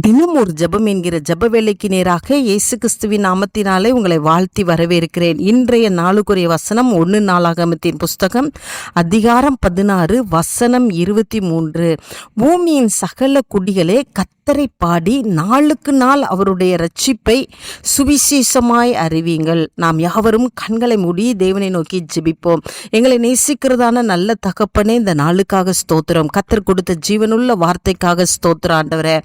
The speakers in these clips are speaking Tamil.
தினம் ஒரு ஜெபம் என்கிற ஜப வேலைக்கு நேராக இயேசு கிறிஸ்துவின் நாமத்தினாலே உங்களை வாழ்த்தி வரவேற்கிறேன். இன்றைய நாளுக்குரிய வசனம் ஒன்று நாளாகமத்தின் புஸ்தகம் அதிகாரம் பதினாறு வசனம் இருபத்தி மூன்று. பூமியின் சகல குடிகளே கத்தரை பாடி நாளுக்கு நாள் அவருடைய ரட்சிப்பை சுவிசேஷமாய் அறிவீங்கள். நாம் யாவரும் கண்களை மூடி தேவனை நோக்கி ஜெபிப்போம். எங்களை நேசிக்கிறதான நல்ல தகப்பனே இந்த நாளுக்காக ஸ்தோத்திரம். கத்தர் கொடுத்த ஜீவனுள்ள வார்த்தைக்காக ஸ்தோத்திரம் ஆண்டவரே.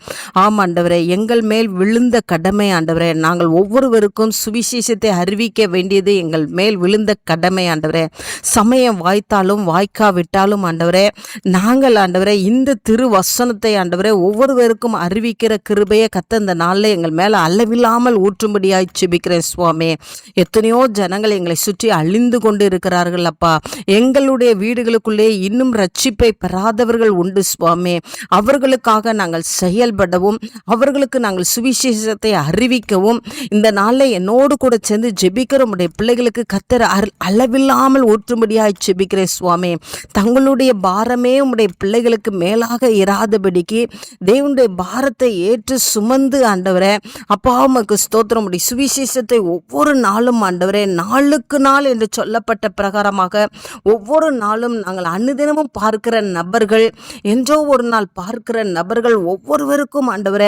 ஆண்டவரே எங்கள் மேல் விழுந்த கடமை ஆண்டவரே. நாங்கள் ஒவ்வொருவருக்கும் சுவிசேஷத்தை அறிவிக்க வேண்டியது எங்கள் மேல் விழுந்த கடமை ஆண்டவரே. சமயம் வாய்த்தாலும் வாய்க்காவிட்டாலும் ஆண்டவரே நாங்கள் ஆண்டவரே இந்த திரு வசனத்தை ஆண்டவரே ஒவ்வொருவருக்கும் அறிவிக்கிற கிருபையை கத்த இந்த நாளில் எங்கள் மேலே அளவில்லாமல் ஊற்றும்படியாய் செபிக்கிறேன் சுவாமி. எத்தனையோ ஜனங்கள் எங்களை சுற்றி அழிந்து கொண்டு இருக்கிறார்கள் அப்பா. எங்களுடைய வீடுகளுக்குள்ளே இன்னும் ரட்சிப்பை பெறாதவர்கள் உண்டு சுவாமி. அவர்களுக்காக நாங்கள் செயல்படவும் அவர்களுக்கு நாங்கள் சுவிசேஷத்தை அறிவிக்கவும் இந்த நாளில் என்னோடு கூட சேர்ந்து ஜெபிக்கிற உடைய பிள்ளைகளுக்கு கத்தர் அரு- அளவில்லாமல் ஊற்றும்படியாய் ஜெபிக்கிறேன் சுவாமி. தங்களுடைய பாரமே உடைய பிள்ளைகளுக்கு மேலாக இராதபடிக்கு தேவனுடைய பாரத்தை ஏற்று சுமந்து ஆண்டவரே அப்பா உமக்கு ஸ்தோத்திரம். உடைய சுவிசேஷத்தை ஒவ்வொரு நாளும் ஆண்டவரே நாளுக்கு நாள் என்று சொல்லப்பட்ட பிரகாரமாக ஒவ்வொரு நாளும் நாங்கள் அனுதினமும் பார்க்கிற நபர்கள் என்றோ ஒரு நாள் பார்க்கிற நபர்கள் ஒவ்வொருவருக்கும் ஆண்டவரே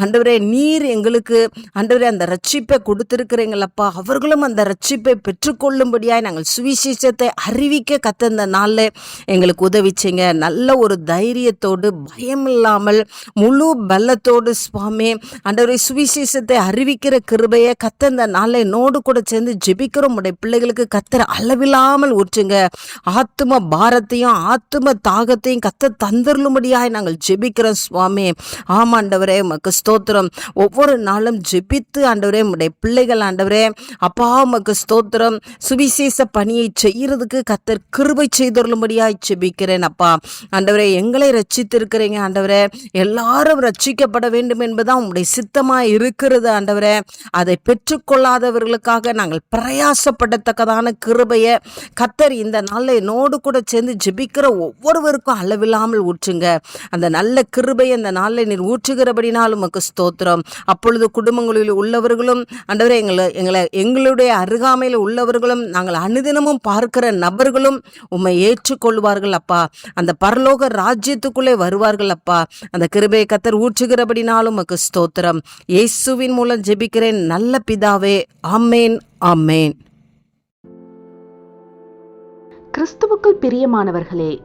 ஆண்டவரே நீர் எங்களுக்கு ஆண்டவரே அந்த ரட்சிப்பை கொடுத்துருக்கிறீங்களப்பா. அவர்களும் அந்த ரட்சிப்பை பெற்றுக்கொள்ளும்படியாய் நாங்கள் சுவிசேஷத்தை அறிவிக்க கத்தந்த நாளில் எங்களுக்கு உதவிச்சிங்க. நல்ல ஒரு தைரியத்தோடு பயம் இல்லாமல் முழு பலத்தோடு சுவாமி ஆண்டவரை சுவிசேஷத்தை அறிவிக்கிற கிருபையை கத்தந்த நாளில் என்னோடு கூட சேர்ந்து ஜெபிக்கிற உடைய பிள்ளைகளுக்கு கத்தர அளவில்லாமல் ஊற்றுங்க. ஆத்தும பாரத்தையும் ஆத்தும தாகத்தையும் கத்த தந்தருளும்படியாய் நாங்கள் ஜெபிக்கிறோம் சுவாமி. ஆமாண்டவர் உமக்கு ஸ்தோத்திரம். ஒவ்வொரு நாளும் ஜெபித்து ஆண்டவரே உடைய பிள்ளைகள் ஆண்டவரே அப்பா உமக்கு ஸ்தோத்திரம். சுவிசேஷ பணியை செய்கிறதுக்கு கத்தர் கிருபை செய்தருளும்படியாய் ஜெபிக்கிறேன் அப்பா. ஆண்டவரே எங்களை ரச்சித்திருக்கிறீங்க ஆண்டவரே. எல்லாரும் ரட்சிக்கப்பட வேண்டும் என்பதுதான் உங்களுடைய சித்தமாக இருக்கிறது ஆண்டவரே. அதை பெற்றுக்கொள்ளாதவர்களுக்காக நாங்கள் பிரயாசப்படத்தக்கதான கிருபையை கத்தர் இந்த நாளில் என்னோடு கூட சேர்ந்து ஜெபிக்கிற ஒவ்வொருவருக்கும் அளவில்லாமல் ஊற்றுங்க. அந்த நல்ல கிருபை அந்த நாளில் நீர் ஊற்றுகிற இருக்கிறபடினால் உமக்கு ஸ்தோத்திரம். அப்பொழுது குடும்பங்களில் உள்ளவர்களும் ஆண்டவரே எங்களை எங்களை எங்களுடைய அருகாமையில் உள்ளவர்களும் நாங்கள் அனுதினமும் பார்க்கிற நபர்களும் உம்மை ஏற்றுக்கொள்வார்கள் அப்பா. அந்த பரலோக ராஜ்யத்துக்குள்ளே வருவார்கள் அப்பா. அந்த கிருபையை கத்தர் ஊற்றுகிறபடினாலும் உமக்கு ஸ்தோத்திரம். இயேசுவின் மூலம் ஜெபிக்கிறேன் நல்ல பிதாவே. ஆமேன் ஆமேன். கிறிஸ்துவுக்குள் பிரியமானவர்களே